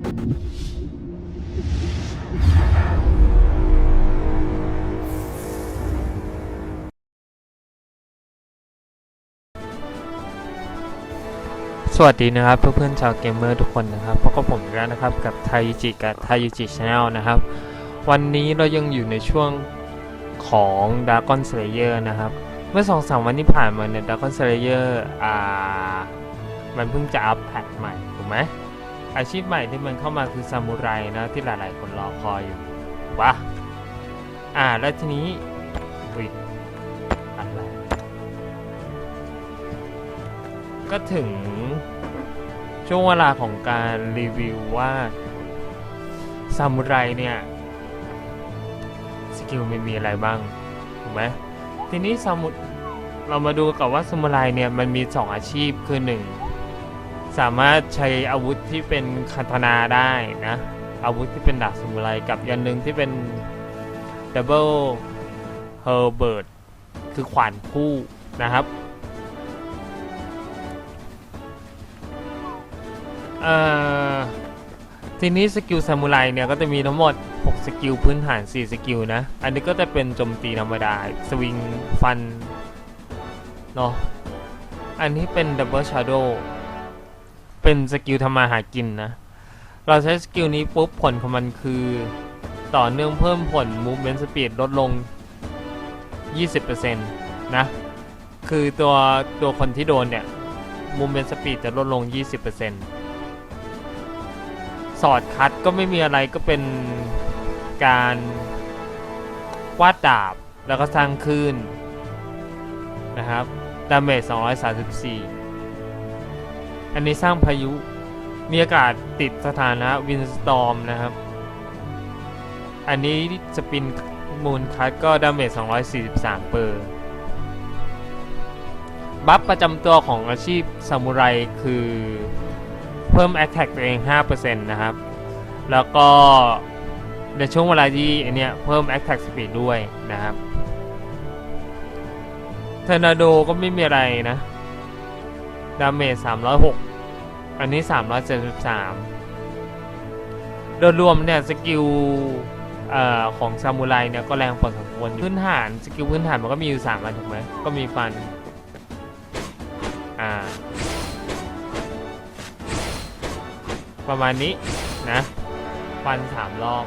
สวัสดีนะครับเพื่อนๆชาวเกมเมอร์ทุกคนนะครับพบกับผมอีกแล้วนะครับกับไทยูจิกับไทยูจิชาแนลนะครับ วันนี้เรายังอยู่ในช่วงของ Dragon Slayer นะครับ เมื่อสองสามวันที่ผ่านมาเนี่ย Dragon Slayer อ่า มันเพิ่งจะอัปแพทใหม่ ถูกไหม อาชีพใหม่ที่มันเข้ามาคือซามูไรนะที่หลาย ๆ คนรอคอยอยู่ถูกปะอ่าแล้วทีนี้อุ้ยอะไรก็ถึงช่วงเวลาของการรีวิวว่าซามูไรเนี่ยสกิลมันมีอะไรบ้างถูกไหมทีนี้ซามุเรามาดูกับว่าซามูไรเนี่ยมันมี 2 อาชีพคือ 1 สามารถใช้อาวุธที่เป็นคาตานาได้นะ อาวุธที่เป็นดาบซามูไรกับยันหนึ่งที่เป็นดับเบิลเฮอร์เบิร์ตคือขวานคู่นะครับเอ่อทีนี้สกิลซามูไรเนี่ยก็จะมีทั้งหมด 6 สกิลพื้นฐาน 4 สกิลนะ อันนี้ก็จะเป็นโจมตีธรรมดา สวิง ฟัน เนาะ อันนี้เป็นดับเบิลชาร์โด เป็นสกิลทำมาหากินนะ เราใช้สกิลนี้ปุ๊บผลของมันคือ ต่อเนื่องเพิ่มผล movement speed ลดลง 20%นะ คือตัวตัวคนที่โดนเนี่ย movement speed จะลดลง 20%สอดคัดก็ไม่มีอะไรก็เป็นการวาดดาบแล้วก็สร้างคลื่นนะครับดาเมจ234 อันนี้สร้างพายุ มีอากาศติดสถานะวินสตอมนะครับ อันนี้สปินมูลคัดก็ดาเมจ243 เปอร์ บัฟประจำตัวของอาชีพซามูไรคือเพิ่ม Attack ตัวเอง 5%นะครับ แล้วก็ในช่วงเวลาที่อันเนี้ยเพิ่ม Attack Speed ด้วยนะครับเทอร์นาโดก็ไม่มีอะไรนะ ดาเมจ306 อันนี้ 373 โดยรวมเนี่ยสกิลออของซามูไรเนี่ยก็แรงพอสมควรพื้นฐานสกิลพื้นฐานมันก็มีอยู่3อันถูกไหมก็มีฟัน อ่า ประมาณนี้นะฟันสามรอบ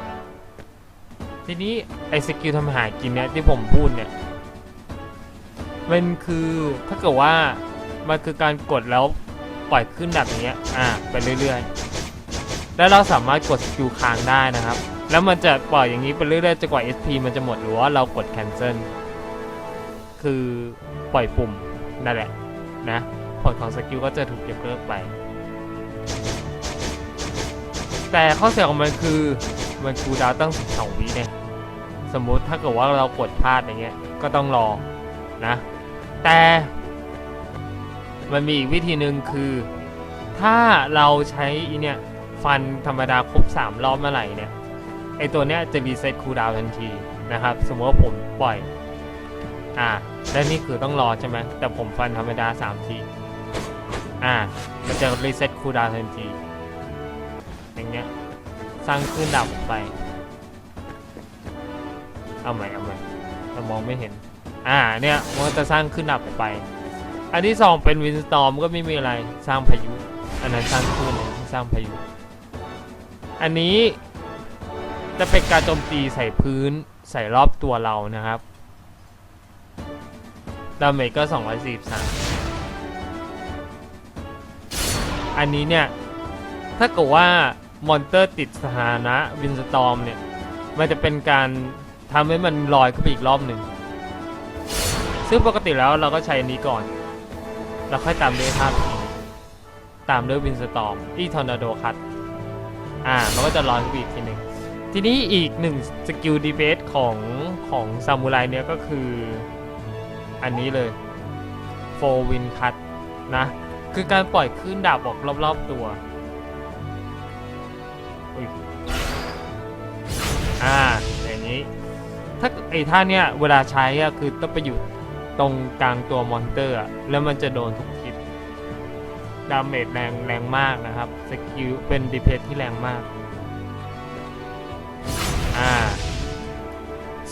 ทีนี้ไอ้สกิลทำอาหากินเนี่ยที่ผมพูดเนี่ย มันคือถ้าเกิดว่า มันคือการกดแล้วปล่อยขึ้นแบบนี้อ่าไปเรื่อยๆ แล้วเราสามารถกดสกิลค้างได้นะครับ แล้วมันจะปล่อยอย่างนี้ไปเรื่อยๆจนกว่า SP มันจะหมดหรือว่าเรากด cancel คือปล่อยปุ่มนั่นแหละนะผลของสกิลก็จะถูกยกเลิกไป แต่ข้อเสียของมันคือมันคูดาวตั้ง12วิเนี่ยสมมุติถ้าเกิดว่าเรากดพลาดอย่างเงี้ยก็ต้องรอนะ แต่ มันมีอีกวิธีหนึ่งคือ ถ้าเราใช้อีเนี่ยฟันธรรมดาครบ 3 รอบเมื่อไหร่เนี่ยไอตัวเนี้ยจะรีเซ็ตคูลดาวทันทีนะครับ สมมติว่าผมปล่อย อ่าและนี่คือต้องรอใช่ไหมแต่ผมฟันธรรมดา 3 ทีอ่ามันจะรีเซ็ตคูลดาวทันทีอย่างเงี้ยสร้างขึ้นดับไป เอาใหม่เอาใหม่เรามองไม่เห็น อ่าเนี่ยมันจะสร้างขึ้นดับไป อันที่สองเป็นวินสตอมก็ไม่มีอะไรสร้างพายุ อันนั้นสร้างคลื่นสร้างพายุ อันนี้จะเป็นการโจมตีใส่พื้นใส่รอบตัวเรานะครับดาเมจก็ 243 อันนี้เนี่ย ถ้าเกิดว่ามอนเตอร์ติดสถานะวินสตอมเนี่ย มันจะเป็นการทำให้มันลอยขึ้นไปอีกรอบหนึ่ง ซึ่งปกติแล้วเราก็ใช้อันนี้ก่อน แล้วค่อยตามด้วยท่าพีตามด้วยวินสตอมอีทอร์นาโดคัตอ่ามันก็จะลอยขึ้นอีกทีหนึ่งทีนี้อีกหนึ่งสกิลดีเบสของของซามูไรเนี่ยก็คืออันนี้เลยโฟวินคัตนะคือการปล่อยคลื่นดาบออกรอบ ๆ ตัวอุ๊ยอ่าอย่างนี้ ถ้าไอ้ท่าเนี้ยเวลาใช้อะคือต้องไปอยู่ ตรงกลางตัวมอนเตอร์อะแล้วมันจะโดนทุกทิศดาเมจแรงแรงมากนะครับสกิลเป็นดีเพสที่แรงมาก อ่า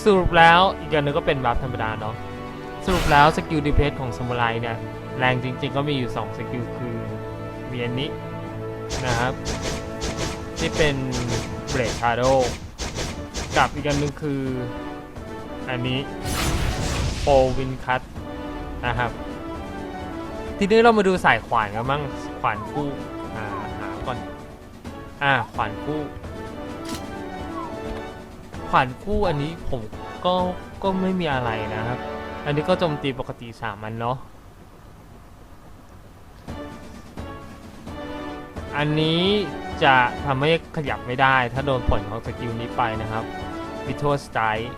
สรุปแล้วอีกอย่างหนึงก็เป็นบัฟธรรมดาเนาะสรุปแล้วสกิลดีเพสของซามูไรเนี่ย แรงจริง ๆ ก็มีอยู่ 2 สกิลคือมีอันนี้นะครับ ที่เป็นเบรดชาโดกับอีกอันหนึงคืออันนี้ โปวินคัตนะครับ ทีนี้เรามาดูสายขวานกันบ้างขวานคู่อ่าหาก่อน อ่าขวานคู่ ขวานคู่อันนี้ผมก็ก็ไม่มีอะไรนะครับ อันนี้ก็โจมตีปกติสามันเนาะอันนี้จะทำให้ขยับไม่ได้ ถ้าโดนผลของสกิลนี้ไปนะครับวิท a สไตล์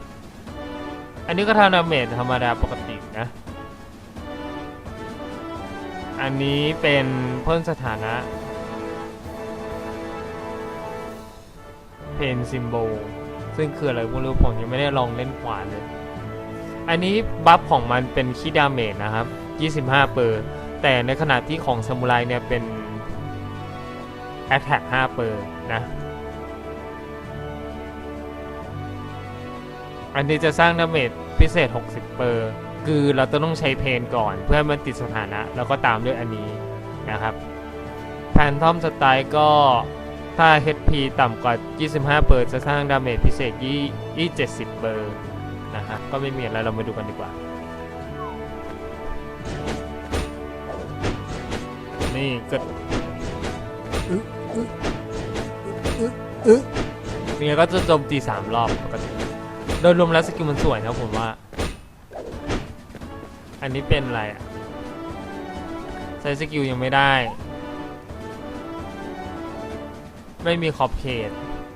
อันนี้ก็ทำดาเมจธรรมดาปกตินะ อันนี้เป็นเพิ่มสถานะ เพนซิมโบซึ่งคืออะไรไม่รู้ผมยังไม่ได้ลองเล่นขวานเลย อันนี้บัฟของมันเป็นคีดาเมจนะครับ 25 เปอร์ แต่ในขณะที่ของซามูไรเนี่ยเป็น Attack 5เปอร์นะ อันนี้จะสร้างดาเมจพิเศษ 60 เปอร์ คือเราต้องใช้เพนก่อน เพื่อให้มันติดสถานะ แล้วก็ตามด้วยอันนี้นะครับแพนทอมสไตล์ก็ถ้า HP ต่ำกว่า 25 เปอร์จะสร้างดาเมจพิเศษยี่70 เปอร์นะครับก็ไม่มีอะไรเรามาดูกันดีกว่า นี่เกิดอึ๊ะอึ๊ะอึ๊ะอึ๊ะยังไงก็จะโจมตีสามรอบปกติ โดยรวมแล้วสกิลมันสวยนะผมว่า อันนี้เป็นอะไรอะใช้สกิลยังไม่ได้ ไม่มีขอบเขต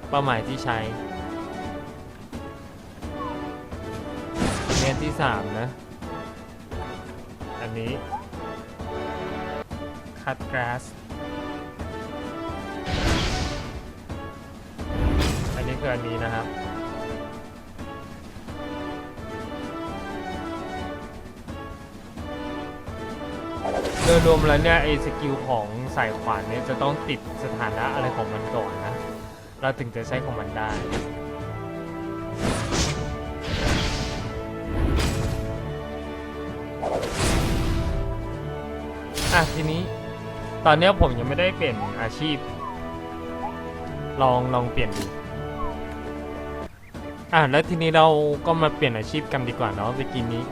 เป้าหมายที่ใช้เมนที่สามนะ อันนี้ คัดกราสอันนี้คืออันนี้นะครับ โดยรวมแล้วเนี่ยไอ้สกิลของสายขวานเนี่ยจะต้องติดสถานะอะไรของมันก่อนนะ เราถึงจะใช้ของมันได้อะทีนี้ตอนนี้ผมยังไม่ได้เปลี่ยนอาชีพ ลองลองเปลี่ยนดูอะแล้วทีนี้เราก็มาเปลี่ยนอาชีพกันดีกว่าเนาะเมื่อกี้นี้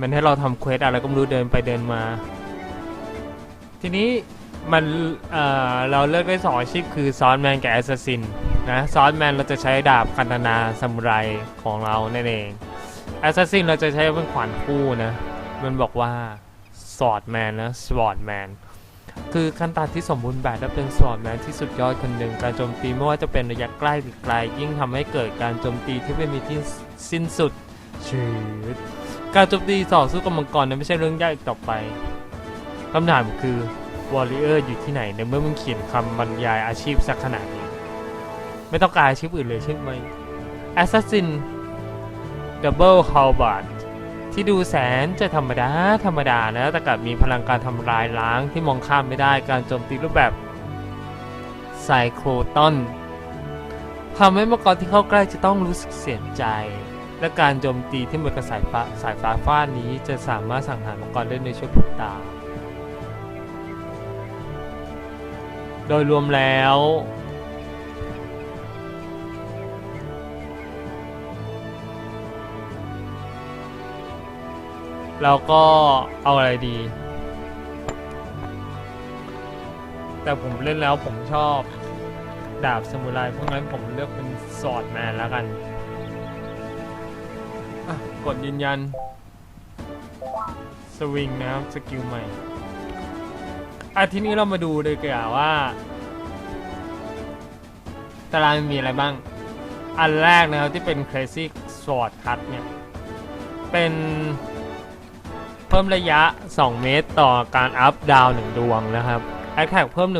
มันให้เราทำเควสอะไรก็ไม่รู้เดินไปเดินมา ทีนี้มันเอ่อเราเลือกได้สองอาชีพคือซอนแมนกับแอสซัสซินนะซอนแมนเราจะใช้ดาบคันธนาซามูไรของเรานั่นเองแอสซัสซินเราจะใช้เป็นขวานคู่นะมันบอกว่าสอดแมนนะสวอดแมนคือคันตาที่สมบูรณ์แบบและเป็นสวอดแมนที่สุดยอดคนหนึ่งการโจมตีไม่ว่าจะเป็นระยะใกล้หรือไกล ยิ่งทำให้เกิดการโจมตีที่ไม่มีที่สิ้นสุดชืดการโจมตีต่อสู้กับมังกรนั้นไม่ใช่เรื่องยากอีกต่อไป คำถามคือวอลเลเยอร์อยู่ที่ไหนในเมื่อมึงเขียนคำบรรยายอาชีพสักขนาดนี้ ไม่ต้องการอาชีพอื่นเลยใช่ไหม Assassin Double Halberd ที่ดูแสนจะธรรมดา ธรรมดานะ แต่กลับมีพลังการทำลายล้างที่มองข้ามไม่ได้การโจมตีรูปแบบไซโครตอนทำให้มังกรที่เข้าใกล้จะต้องรู้สึกเสียใจ และการโจมตีที่เหมือนกับสายฟ้าสายฟ้าฟาดนี้จะสามารถสังหารมังกรได้ในช่วงพริบตา โดยรวมแล้ว เราก็เอาอะไรดี แต่ผมเล่นแล้วผมชอบ ดาบสมุไรเพราะงั้นผมเลือกเป็นสอดแมนแล้วกัน กดยืนยัน สวิงนะครับ สกิลใหม่ อะทีนี้เรามาดูเลยเกันว่า ตารางมีอะไรบ้าง อันแรกนะครับที่เป็น Crazy Sword Cut เนี่ย เป็นเพิ่มระยะ 2 เมตรต่อการอัพดาวหนึ่งดวงนะครับ a t t a c k เพิ่ม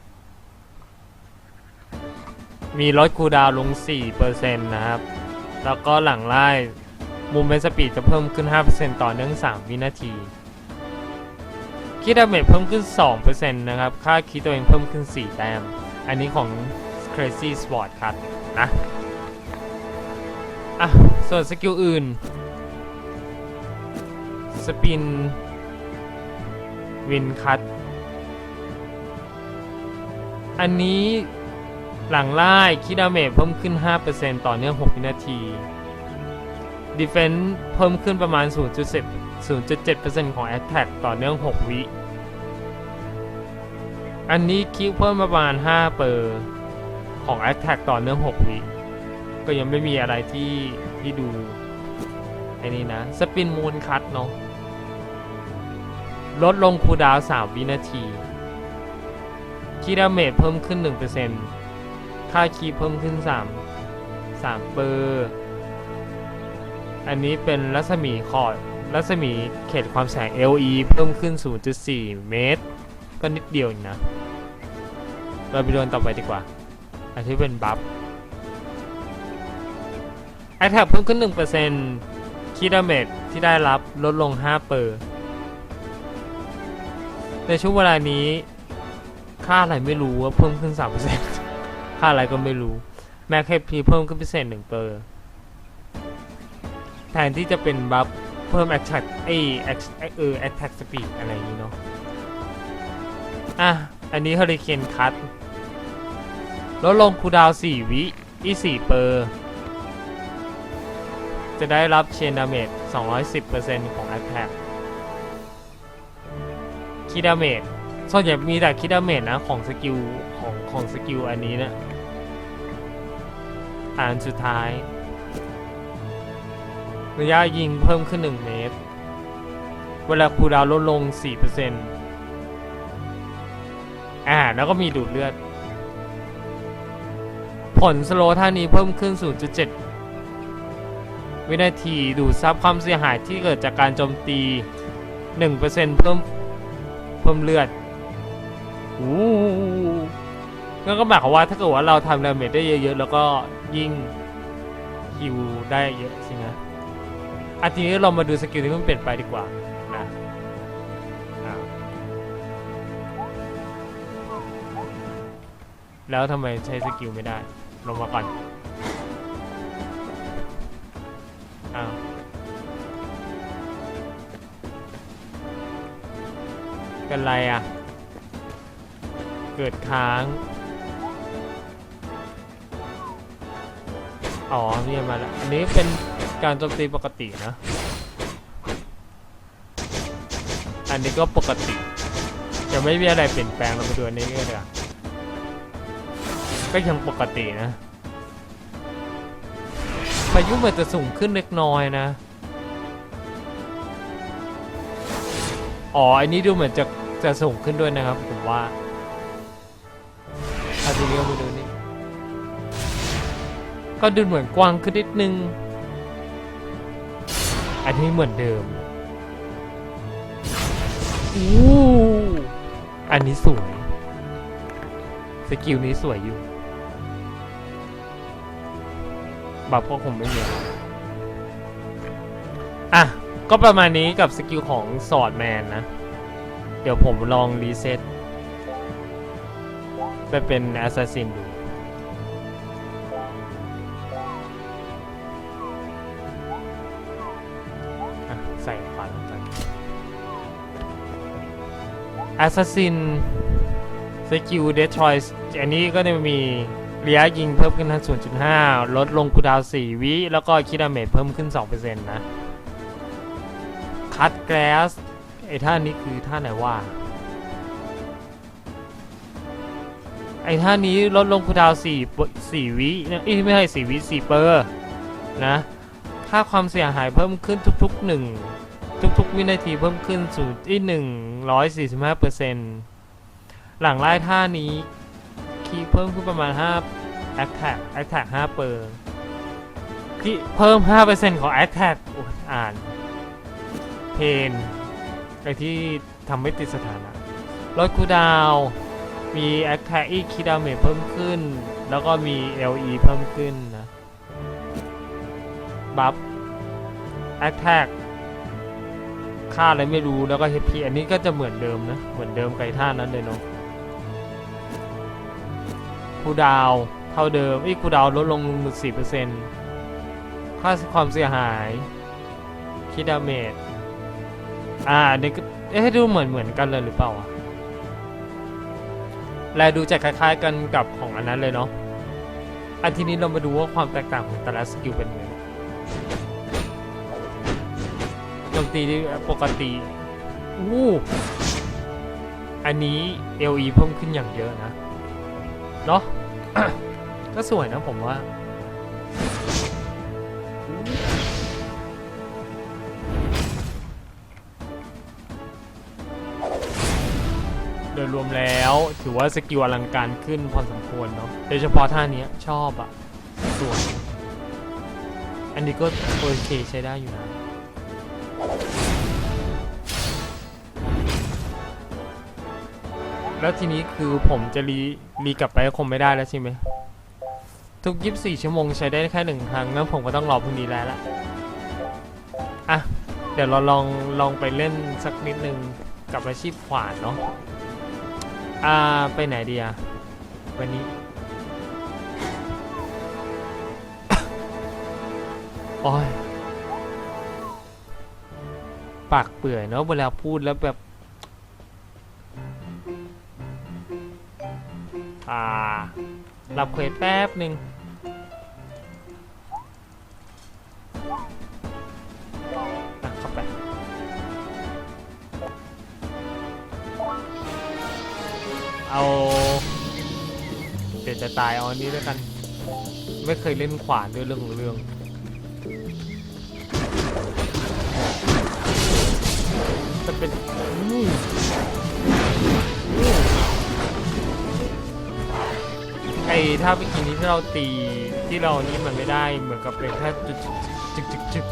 1%มีลดคูดาวลง 4%นะครับ แล้วก็หลังไล่มูเมนต์สปีดจะเพิ่มขึ้น 5%ต่อเนื่อง 3 วินาที คิดดาเมจเพิ่มขึ้น 2%นะครับ ค่าคิดตัวเองเพิ่มขึ้น 4 แต้ม อันนี้ของ Crazy Sport ครับนะอะ ส่วนสกิลอื่น สปิน วินคัต อันนี้หลังไล่คิดดาเมจเพิ่มขึ้น 5%ต่อเนื่อง 6 วินาที Defense เพิ่มขึ้นประมาณ0.7 0.7%ของ Attack ต่อเนื่อง 6 วิ อันนี้คิวเพิ่มประมาณ 5 เปอร์ของ Attack ต่อเนื่อง 6 วิ ก็ยังไม่มีอะไรที่ที่ดูไอ้นี่นะ สปินมูนคัตเนาะลดลงคูดาว 3 วินาทีคีดาเมจเพิ่มขึ้น 1%ค่าคีเพิ่มขึ้น 3 3 เปอร์ อันนี้เป็นรัศมีขอด รัศมีเขตความแสง LE เพิ่มขึ้น 0.4 เมตร ก็นิดเดียวเองนะ เราไปดูอันต่อไปดีกว่า อันที่เป็นบัฟไอแท็บเพิ่มขึ้น 1%คีดาเมจที่ได้รับลดลง 5 เปอร์ ในช่วงเวลานี้ ค่าอะไรไม่รู้ว่าเพิ่มขึ้น 3%ค่าอะไรก็ไม่รู้ แม็กเคพีเพิ่มขึ้นพิเศษ1เปอร์ แทนที่จะเป็นบัฟ เพิ่ม attack ไอ้ act- เออ attack speed อะไรอย่างนี้เนาะอะ อันนี้ hurricane cut ลดลงคูดาว 4 วิอี4เปอร์ จะได้รับ chain damage 210%ของ attack คิดาเมจส่วนใหญ่มีแต่คิดาเมจนะ ของสกิลของของสกิลอันนี้เนะอ่านสุดท้าย ระยะยิงเพิ่มขึ้น 1 เมตร เวลาคูดาวลดลง 4%อ่า แล้วก็มีดูดเลือด ผลสโลท่านี้เพิ่มขึ้น 0.7 วินาทีดูดซับความเสียหายที่เกิดจากการโจมตี 1%เพิ่มเพิ่มเลือดอู้งั้นก็หมายความว่าถ้าเกิดว่าเราทำดาเมจได้เยอะๆ แล้วก็ยิ่งฮิวได้เยอะสินะ อาทีนี้เรามาดูสกิลที่มันเปลี่ยนไปดีกว่านะแล้วทำไมใช้สกิลไม่ได้ ลงมาก่อนอ้าวเป็นไรอะ เกิดค้าง อ๋อนี่มาแล้ว อันนี้เป็น การโจมตีปกตินะ อันนี้ก็ปกติ จะไม่มีอะไรเปลี่ยนแปลงเราไปดูอันนี้ก็ได้ก็ยังปกตินะพายุเหมือนจะสูงขึ้นเล็กน้อยนะ อ๋อ อันนี้ดูเหมือนจะจะสูงขึ้นด้วยนะครับ ผมว่าอาทีนี้ก็ไปดูนี่ ก็ดูเหมือนกว้างขึ้นนิดนึง อันนี้เหมือนเดิมอู้อันนี้สวย สกิลนี้สวยอยู่บัฟก็คงไม่มีอะไรอะ ก็ประมาณนี้กับสกิลของสอดแมนนะ เดี๋ยวผมลองรีเซ็ตไปเป็นแอสซัสซินดู แอสซัสซินสกิลเดทรอยอันนี้ก็จะมีระยะยิงเพิ่มขึ้นทั้ง0.5 ลดลงคูดาว 4 วิ แล้วก็คิดดาเมจเพิ่มขึ้น 2%นะคัดแกรสไอ้ท่านี้คือท่าไหนว่า ไอ้ท่านี้ลดลงคูดาว4 4วินะเอ้ไม่ใช่4วิ4เปอร์นะ ค่าความเสียหายเพิ่มขึ้นทุกๆ1 ทุกๆ วินาทีเพิ่มขึ้นสูงที่ 145เปอร์เซ็นต์หลังไล่ท่านี้คีเพิ่มขึ้นประมาณ5 attack attack 5เปอร์ที่เพิ่ม 5%ของ attack โอ้ยอ่านเพนไอที่ทำไม่ติดสถานะลดคูดาวมี attack อีกคีดาเมจเพิ่มขึ้น แล้วก็มี LE เพิ่มขึ้นนะ บัฟ attack ค่าอะไรไม่รู้แล้วก็ HP อันนี้ก็จะเหมือนเดิมนะ เหมือนเดิมไก่ท่านั้นเลยเนาะคูดาวเท่าเดิมอีกคูดาวลดลงสี่เปอร์เซ็นต์ค่าความเสียหาย คิดดาเมจอ่าอันนี้ก็เอ๊ะดูเหมือนเหมือนกันเลยหรือเปล่าแลดูจะคล้าย ๆ กันกับของอันนั้นเลยเนาะอันทีนี้เรามาดูว่าความแตกต่างของแต่ละสกิลเป็นไงโจม ตีปกติอู้อันนี้ LE เพิ่มขึ้นอย่างเยอะนะ เนาะก็สวยนะผมว่า โดยรวมแล้วถือว่าสกิลอลังการขึ้นพอสมควรเนาะโดยเฉพาะท่านี้ชอบอะสวย อันนี้ก็โอเคใช้ได้อยู่นะ แล้วทีนี้คือผมจะรีรีกลับไปคงไม่ได้แล้วใช่ไหมทุก 24 ชั่วโมงใช้ได้แค่หนึ่งครั้งงั้นผมก็ต้องรอพรุ่งนี้แล้วละอะ เดี๋ยวเราลองลองไปเล่นสักนิดนึงกับอาชีพขวานเนาะอ่า ไปไหนดีอะวันนี้ โอ้ย ปากเปื่อยเนาะเวลาพูดแล้วแบบอ่ารับเควสแป๊บหนึ่งอะเข้าไปเอา เดี๋ยวจะตายเอาอันนี้ด้วยกัน ไม่เคยเล่นขวานด้วยเรื่องของเรื่อง ไอ้ถ้าเมื่อกี้นี้ที่เราตีที่เรานี่มันไม่ได้เหมือนกับเป็นแค่จุดจึกจึกจึก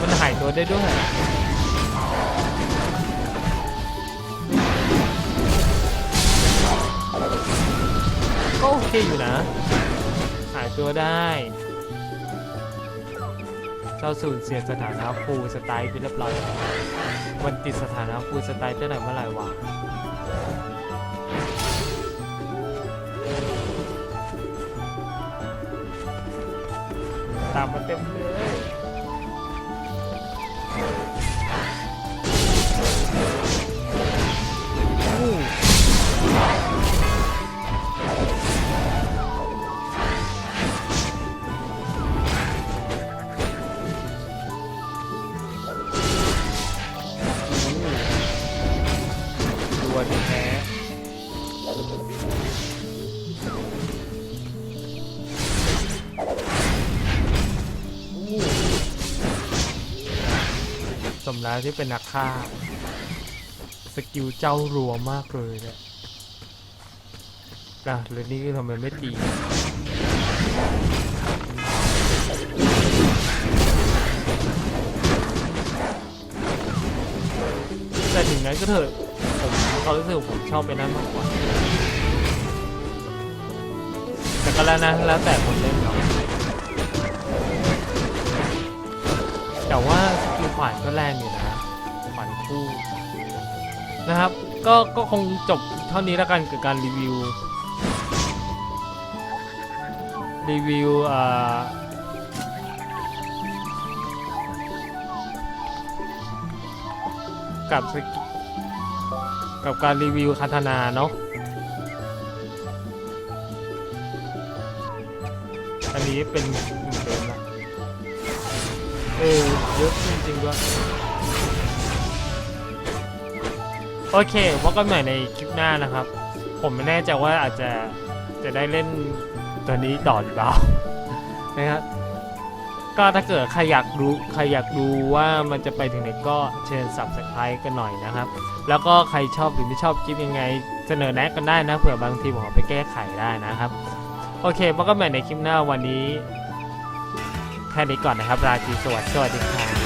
มันหายตัวได้ด้วย โอเคอยู่นะหายตัวได้เจ้าสูญเสียสถานะฟูสไตล์ไปเรียบร้อยมันติดสถานะฟูสไตล์ได้ไหนเมื่อไหร่วะตามมาเต็มเลย วนแท้สมแล้วที่เป็นนักฆ่า สกิลเจ้ารัวมากเลยเนี่ยอะแล้วนี่ทำไมไม่ตีแต่ถึงนั้นก็เถอะ ผมเขารู้สึกผมชอบไปนั้นมากกว่า แต่ก็แล้วนะแล้วแต่คนเล่นเนาะแต่ว่าสกิลขวานก็แรงอยู่นะขวานคู่นะครับ ก็ก็คงจบเท่านี้แล้วกันกับการรีวิว รีวิวอ่ากับสกิ กับการรีวิวคาทานาเนาะอันนี้เป็นเหมือนเดิมละเออเยอะจริงๆด้วยโอเคพบกันใหม่ในคลิปหน้านะครับ ผมไม่แน่ใจว่าอาจจะจะได้เล่นตัวนี้ต่อหรือเปล่านะครับ ก็ถ้าเกิดใครอยากรู้ใครอยากดูว่ามันจะไปถึงไหนก็เชิญ subscribe กันหน่อยนะครับ แล้วก็ใครชอบหรือไม่ชอบคลิปยังไง เสนอแนะกันได้นะเผื่อบางทีผมเอาไปแก้ไขได้นะครับ โอเคพบกันใหม่ในคลิปหน้าวันนี้แค่นี้ก่อนนะครับ ราตรีสวัสดิ์สวัสดีครับบ๊ายบาย